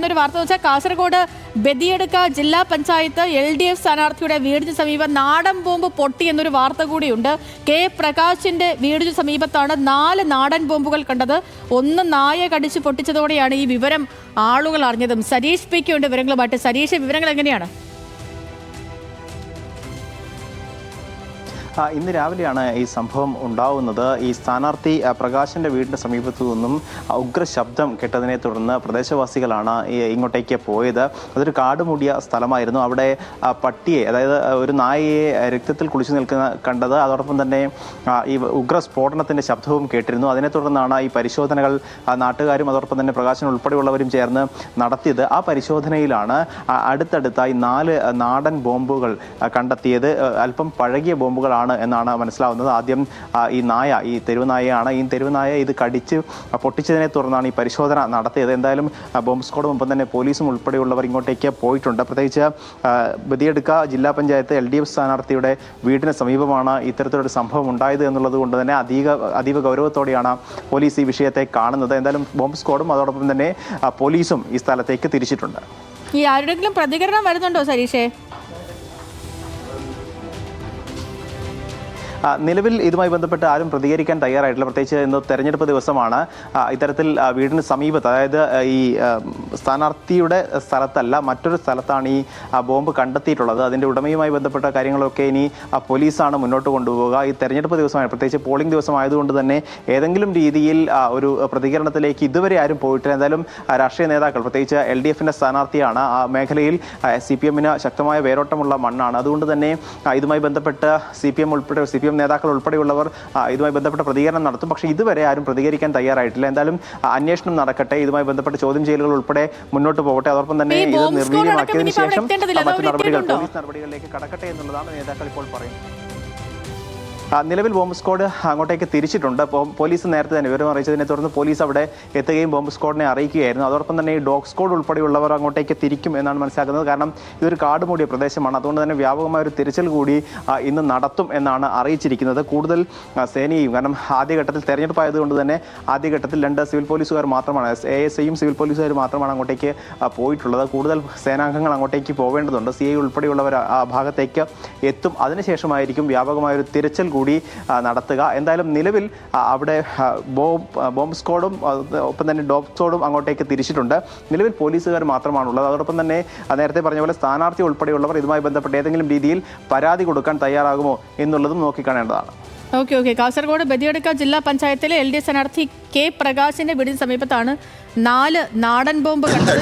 എന്നൊരു വാർത്ത വെച്ചാൽ കാസർഗോഡ് ബദിയെടുക്ക ജില്ലാ പഞ്ചായത്ത് എൽ ഡി എഫ് സ്ഥാനാർത്ഥിയുടെ വീടിന് സമീപം നാടൻ ബോംബ് പൊട്ടി എന്നൊരു വാർത്ത കൂടിയുണ്ട്. കെ. പ്രകാശിന്റെ വീടിന് സമീപത്താണ് നാല് നാടൻ ബോംബുകൾ കണ്ടത്. ഒന്ന് നായ കടിച്ച് പൊട്ടിച്ചതോടെയാണ് ഈ വിവരം ആളുകൾ അറിഞ്ഞതും. സരീഷ് പി ഉണ്ട് വിവരങ്ങളുമായിട്ട്. സരീഷ് വിവരങ്ങൾ എങ്ങനെയാണ്? ഇന്ന് രാവിലെയാണ് ഈ സംഭവം ഉണ്ടാവുന്നത്. ഈ സ്ഥാനാർത്ഥി പ്രകാശിന്റെ വീടിന്റെ സമീപത്തു നിന്നും ഉഗ്ര ശബ്ദം കേട്ടതിനെ തുടർന്ന് പ്രദേശവാസികളാണ് ഇങ്ങോട്ടേക്ക് പോയത്. അതൊരു കാടുമൂടിയ സ്ഥലമായിരുന്നു. അവിടെ പട്ടിയെ അതായത് ഒരു നായയെ രക്തത്തിൽ കുളിച്ചു നിൽക്കുന്ന കണ്ടത്. അതോടൊപ്പം തന്നെ ഈ ഉഗ്ര സ്ഫോടനത്തിന്റെ ശബ്ദവും കേട്ടിരുന്നു. അതിനെ തുടർന്നാണ് ഈ പരിശോധനകൾ നാട്ടുകാരും അതോടൊപ്പം തന്നെ പ്രകാശൻ ഉൾപ്പെടെയുള്ളവരും ചേർന്ന് നടത്തിയത്. ആ പരിശോധനയിലാണ് അടുത്തടുത്തായി നാല് നാടൻ ബോംബുകൾ കണ്ടെത്തിയത്. അല്പം പഴകിയ ബോംബുകളാണ് എന്നാണ് മനസ്സിലാവുന്നത്. ആദ്യം ഈ നായ ഈ തെരുവ് നായയാണ്. ഈ തെരുവ് നായ ഇത് കടിച്ച് പൊട്ടിച്ചതിനെ തുടർന്നാണ് ഈ പരിശോധന നടത്തിയത്. എന്തായാലും ബോംബ് സ്ക്വാഡും ഒപ്പം തന്നെ പോലീസും ഉൾപ്പെടെയുള്ളവർ ഇങ്ങോട്ടേക്ക് പോയിട്ടുണ്ട്. പ്രത്യേകിച്ച് ബദിയെടുക്ക ജില്ലാ പഞ്ചായത്ത് എൽ ഡി എഫ് സ്ഥാനാർത്ഥിയുടെ വീടിന് സമീപമാണ് ഇത്തരത്തിലൊരു സംഭവം ഉണ്ടായത് എന്നുള്ളത് കൊണ്ട് തന്നെ അധിക അതീവ ഗൗരവത്തോടെയാണ് പോലീസ് ഈ വിഷയത്തെ കാണുന്നത്. എന്തായാലും ബോംബ് സ്ക്വാഡും അതോടൊപ്പം തന്നെ പോലീസും ഈ സ്ഥലത്തേക്ക് തിരിച്ചിട്ടുണ്ട്. ഈ ആരുടെങ്കിലും പ്രതികരണം വരുന്നുണ്ടോ സരീഷേ? നിലവിൽ ഇതുമായി ബന്ധപ്പെട്ട് ആരും പ്രതികരിക്കാൻ തയ്യാറായിട്ടില്ല. പ്രത്യേകിച്ച് ഇന്ന് തെരഞ്ഞെടുപ്പ് ദിവസമാണ്. ഇത്തരത്തിൽ വീടിന് സമീപത്ത് അതായത് ഈ സ്ഥാനാർത്ഥിയുടെ സ്ഥലത്തല്ല മറ്റൊരു സ്ഥലത്താണ് ഈ ബോംബ് കണ്ടെത്തിയിട്ടുള്ളത്. അതിന്റെ ഉടമയുമായി ബന്ധപ്പെട്ട കാര്യങ്ങളൊക്കെ ഇനി പോലീസാണ് മുന്നോട്ട് കൊണ്ടുപോവുക. ഈ തെരഞ്ഞെടുപ്പ് ദിവസമാണ് പ്രത്യേകിച്ച് പോളിംഗ് ദിവസമായതുകൊണ്ട് തന്നെ ഏതെങ്കിലും രീതിയിൽ ഒരു പ്രതികരണത്തിലേക്ക് ഇതുവരെ ആരും പോയിട്ടില്ല. എന്തായാലും രാഷ്ട്രീയ നേതാക്കൾ പ്രത്യേകിച്ച് എൽ ഡി എഫിന്റെ സ്ഥാനാർത്ഥിയാണ് ആ മേഖലയിൽ സി പി എമ്മിന് ശക്തമായ വേരോട്ടമുള്ള മണ്ണാണ്. അതുകൊണ്ട് തന്നെ ഇതുമായി ബന്ധപ്പെട്ട് സി പി എം ഉൾപ്പെടെ സി പി എം നേതാക്കൾ ഉൾപ്പെടെയുള്ളവർ ഇതുമായി ബന്ധപ്പെട്ട പ്രതികരണം നടത്തും. പക്ഷേ ഇതുവരെ ആരും പ്രതികരിക്കാൻ തയ്യാറായിട്ടില്ല. എന്തായാലും അന്വേഷണം നടക്കട്ടെ ഇതുമായി ബന്ധപ്പെട്ട ചോദ്യം ചെയ്യലുകൾ ഉൾപ്പെടെ മുന്നോട്ട് പോകട്ടെ. അതോടൊപ്പം തന്നെ ഇത് നിർവീര്യമാക്കിയതിനു ശേഷം മറ്റു നടപടികൾ പോലീസ് നടപടികളിലേക്ക് കടക്കട്ടെ എന്നുള്ളതാണ് നേതാക്കൾ ഇപ്പോൾ പറയുന്നത്. നിലവിൽ ബോംബ് സ്ക്വാഡ് അങ്ങോട്ടേക്ക് തിരിച്ചിട്ടുണ്ട്. പോലീസ് നേരത്തെ തന്നെ വിവരം അറിയിച്ചതിനെ തുടർന്ന് പോലീസ് അവിടെ എത്തുകയും ബോംബ് സ്ക്വാഡിനെ അറിയിക്കുകയായിരുന്നു. അതോടൊപ്പം തന്നെ ഈ ഡോഗ് സ്ക്വാഡ് ഉൾപ്പെടെയുള്ളവർ അങ്ങോട്ടേക്ക് തിരിക്കും എന്നാണ് മനസ്സിലാക്കുന്നത്. കാരണം ഇതൊരു കാട് മൂടിയ പ്രദേശമാണ്. അതുകൊണ്ട് തന്നെ വ്യാപകമായ ഒരു തിരച്ചിൽ കൂടി ഇന്ന് നടത്തും എന്നാണ് അറിയിച്ചിരിക്കുന്നത്. കൂടുതൽ സേനയും കാരണം ആദ്യഘട്ടത്തിൽ തെരഞ്ഞെടുപ്പ് ആയതുകൊണ്ട് തന്നെ ആദ്യഘട്ടത്തിൽ രണ്ട് സിവിൽ പോലീസുകാർ മാത്രമാണ് എ എസ് ഐയും സിവിൽ പോലീസുകാർ മാത്രമാണ് അങ്ങോട്ടേക്ക് പോയിട്ടുള്ളത്. കൂടുതൽ സേനാംഗങ്ങൾ അങ്ങോട്ടേക്ക് പോവേണ്ടതുണ്ട്. സി ഐ ഉൾപ്പെടെയുള്ളവർ ആ- ആ ഭാഗത്തേക്ക് എത്തും. അതിനുശേഷമായിരിക്കും വ്യാപകമായ ഒരു തിരച്ചിൽ കൂടി ആ, നടത്തുക. എന്തായാലും നിലവിൽ അവിടെ ബോംബ് ബോംബ് സ്ക്വാഡും ഒപ്പം തന്നെ ഡോഗ് സ്ക്വാഡും അങ്ങോട്ടേക്ക് തിരിച്ചിട്ടുണ്ട്. നിലവിൽ പോലീസുകാർ മാത്രമാണുള്ളത്. അതോടൊപ്പം തന്നെ നേരത്തെ പറഞ്ഞ പോലെ സ്ഥാനാർത്ഥി ഉൾപ്പെടെയുള്ളവർ ഇതുമായി ബന്ധപ്പെട്ട് ഏതെങ്കിലും രീതിയിൽ പരാതി കൊടുക്കാൻ തയ്യാറാകുമോ എന്നുള്ളതും നോക്കിക്കാണേണ്ടതാണ്. Okay okay. കാസർഗോഡ് ബദിയടുക്ക ജില്ലാ പഞ്ചായത്തിലെ എൽ ഡി എഫ് സ്ഥാനാർത്ഥി കെ പ്രകാശിന്റെ വീടിന് സമീപത്താണ് നാല് നാടൻ ബോംബ് കണ്ടത്